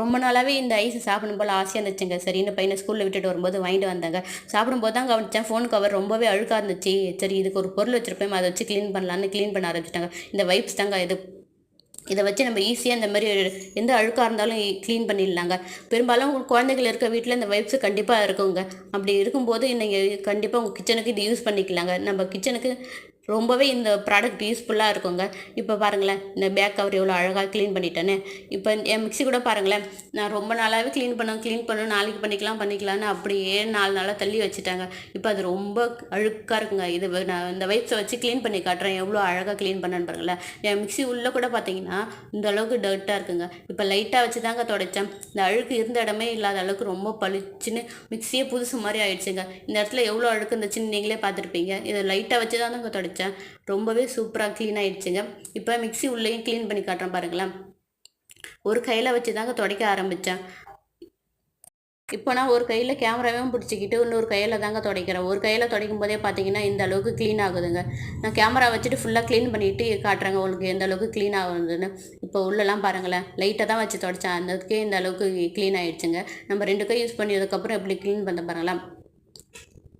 ரொம்ப நாளாகவே இந்த ஐஸ் சாப்பிடும் போல் ஆசையாக இருந்துச்சுங்க. சரின்னு பையனை ஸ்கூலில் விட்டுட்டு வரும்போது வாங்கிட்டு வந்தாங்க. சாப்பிடும்போது தான் கவனிச்சேன் ஃபோன் கவர் ரொம்பவே அழுக்காக இருந்துச்சு. சரி இதுக்கு ஒரு பொருள் வச்சுருப்பேன். அதை வச்சு க்ளீன் பண்ணலான்னு க்ளீன் பண்ண ஆரம்பிச்சிட்டாங்க. இந்த வைப்ஸ் தாங்க இது. இதை வச்சு நம்ம ஈஸியாக இந்த மாதிரி எந்த அழுக்காக இருந்தாலும் க்ளீன் பண்ணிடலாங்க. பெரும்பாலும் குழந்தைகள் இருக்க வீட்டில் இந்த வைப்ஸ் கண்டிப்பாக இருக்குங்க. அப்படி இருக்கும்போது நீங்கள் கண்டிப்பாக உங்கள் கிச்சனுக்கு இது யூஸ் பண்ணிக்கலாங்க. நம்ம கிச்சனுக்கு ரொம்பவே இந்த ப்ராடக்ட் யூஸ்ஃபுல்லாக இருக்குங்க. இப்போ பாருங்களேன் இந்த பேக் கவர் எவ்வளோ அழகாக க்ளீன் பண்ணிட்டேன்னு. இப்போ என் மிக்ஸி கூட பாருங்களேன் நான் ரொம்ப நாளாகவே க்ளீன் பண்ணோம் க்ளீன் பண்ணணும் நாளைக்கு பண்ணிக்கலாம் பண்ணிக்கலாம்னு அப்படியே நாலு நாளாக தள்ளி வச்சுட்டாங்க. இப்போ அது ரொம்ப அழுக்காக இருக்குங்க. இது நான் இந்த வைப்ஸை வச்சு க்ளீன் பண்ணி காட்டுறேன் எவ்வளோ அழகாக க்ளீன் பண்ணேன்னு பாருங்களேன். என் மிக்ஸி உள்ளே கூட பார்த்தீங்கன்னா இந்த அளவுக்கு டர்ட்டாக இருக்குங்க. இப்போ லைட்டாக வச்சு தாங்க துடைச்சேன். இந்த அழுக்கு இருந்த இடமே இல்லாத அளவுக்கு ரொம்ப பளிச்சுன்னு மிக்ஸியே புதுசு மாதிரி ஆயிடுச்சுங்க. இந்த இடத்துல எவ்வளோ அழுக்கு இருந்துச்சுன்னு நீங்களே பார்த்துருப்பீங்க. இதை லைட்டாக வச்சு தான் தாங்க துடைச்சேன். ரொம்பவே சூப்பராக க்ளீன் ஆயிடுச்சுங்க. இப்போ மிக்ஸி உள்ளேயும் க்ளீன் பண்ணி காட்டுறேன் பாருங்களேன். ஒரு கையில் வச்சு தாங்க துடைக்க ஆரம்பித்தேன் இப்போ நான் ஒரு கையில் கேமராவையும் பிடிச்சிக்கிட்டு இன்னொரு கையில் தாங்க துடைக்கிறேன். ஒரு கையில் துடைக்கும் போதே பார்த்தீங்கன்னா இந்த அளவுக்கு க்ளீன் ஆகுதுங்க. நான் கேமரா வச்சுட்டு ஃபுல்லாக க்ளீன் பண்ணிட்டு காட்டுறேங்க உங்களுக்கு எந்த அளவுக்கு க்ளீன் ஆகுதுன்னு. இப்போ உள்ளெல்லாம் பாருங்களேன். லைட்டாக தான் வச்சு துடைச்சேன். அந்தக்கே இந்த அளவுக்கு க்ளீன் ஆகிடுச்சுங்க நம்ம ரெண்டு கை யூஸ் பண்ணதுக்கப்புறம் எப்படி க்ளீன் பண்ண பாருங்களேன்.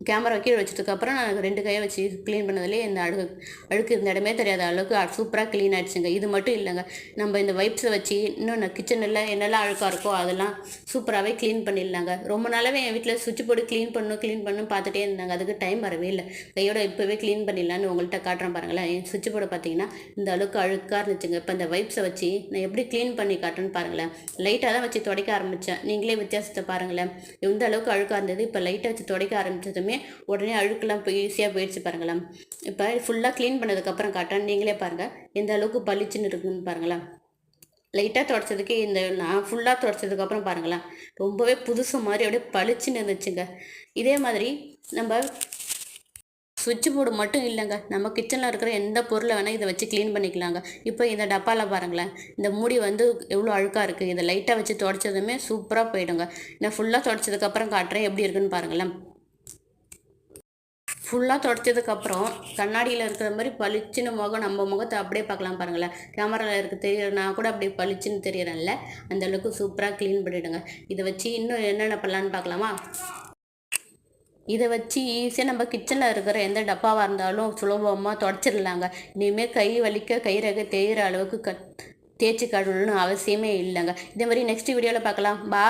கேமரா கீழே வச்சதுக்கப்புறம் நான் ரெண்டு கையை வச்சு க்ளீன் பண்ணதுலேயே இந்த அழுகு அழுக்கு இருந்த இடமே தெரியாத அளவுக்கு சூப்பராக க்ளீன் ஆகிடுச்சுங்க இது மட்டும் இல்லைங்க. நம்ம இந்த வைப்ஸை வச்சு இன்னும் கிச்சனில் என்னெல்லாம் அழுக்காக இருக்கோ அதெல்லாம் சூப்பராகவே க்ளீன் பண்ணிடலாங்க. ரொம்ப நாளாகவே என் வீட்டில் சுவிட்ச் போர்டு க்ளீன் பண்ணணும் க்ளீன் பண்ணணும் பார்த்துட்டே இருந்தாங்க. அதுக்கு டைம் வரவே இல்லை. கையோட இப்போவே க்ளீன் பண்ணிடலான்னு உங்கள்கிட்ட காட்டுறேன் பாருங்களேன். என் சுவிட்ச் போர்டு பார்த்தீங்கன்னா இந்த அளவுக்கு அழுக்காக இருந்துச்சுங்க. இப்போ இந்த வைப்ஸை வச்சு நான் எப்படி க்ளீன் பண்ணி காட்டுறேன்னு பாருங்களேன். லைட்டாக தான் வச்சு துடைக்க ஆரம்பித்தேன் நீங்களே வித்தியாசத்தை பாருங்களேன். எந்த அளவுக்கு அழுக்காக இருந்தது. இப்போ லைட்டாக வச்சு துடைக்க ஆரம்பிச்சதுமே உடனே அழுக்கெல்லாம் போய் ஈஸியாக போயிடுச்சு பாருங்களேன். இப்போ ஃபுல்லாக க்ளீன் பண்ணதுக்கப்புறம் காட்டுறேன் நீங்களே பாருங்கள் எந்த அளவுக்கு பளிச்சுன்னு இருக்குன்னு பாருங்களேன். லைட்டாக துடைச்சதுக்கே இந்த நான் ஃபுல்லாக துடைச்சதுக்கப்புறம் பாருங்களேன் ரொம்பவே புதுசு மாதிரி அப்படியே பளிச்சுன்னு இருந்துச்சுங்க. இதே மாதிரி நம்ம சுவிட்ச் போர்டு மட்டும் இல்லைங்க நம்ம கிச்சனில் இருக்கிற எந்த பொருளை வேணால் இதை வச்சு க்ளீன் பண்ணிக்கலாங்க. இப்போ இந்த டப்பாவில் பாருங்களேன் இந்த மூடி வந்து எவ்வளோ அழுக்காக இருக்குது இதை லைட்டாக வச்சு துடைச்சதுமே சூப்பராக போயிடுங்க. நான் ஃபுல்லாக துடைச்சதுக்கப்புறம் காட்டுறேன் எப்படி இருக்குன்னு பாருங்களேன். ஃபுல்லாக துடைச்சதுக்கப்புறம் கண்ணாடியில் இருக்கிற மாதிரி பளிச்சுன்னு முகம் நம்ம முகத்தை அப்படியே பார்க்கலாம் பாருங்களேன். கேமராவில் இருக்க தெரியறனா கூட அப்படியே பளிச்சுன்னு தெரியறேன்ல. அந்த அளவுக்கு சூப்பராக க்ளீன் பண்ணிவிடுங்க இதை வச்சு இன்னும் என்னென்ன பண்ணலான்னு பார்க்கலாமா? இதை வச்சு ஈஸியாக நம்ம கிச்சனில் இருக்கிற எந்த டப்பாவாக இருந்தாலும் சுலபமாக தொடச்சிடலாங்க. இனிமேல் கை வலிக்க கை ரக தேயிற அளவுக்கு க தேய்ச்சி கழுவணும்னு அவசியமே இல்லைங்க. இதே மாதிரி நெக்ஸ்ட் வீடியோவில் பார்க்கலாம். பா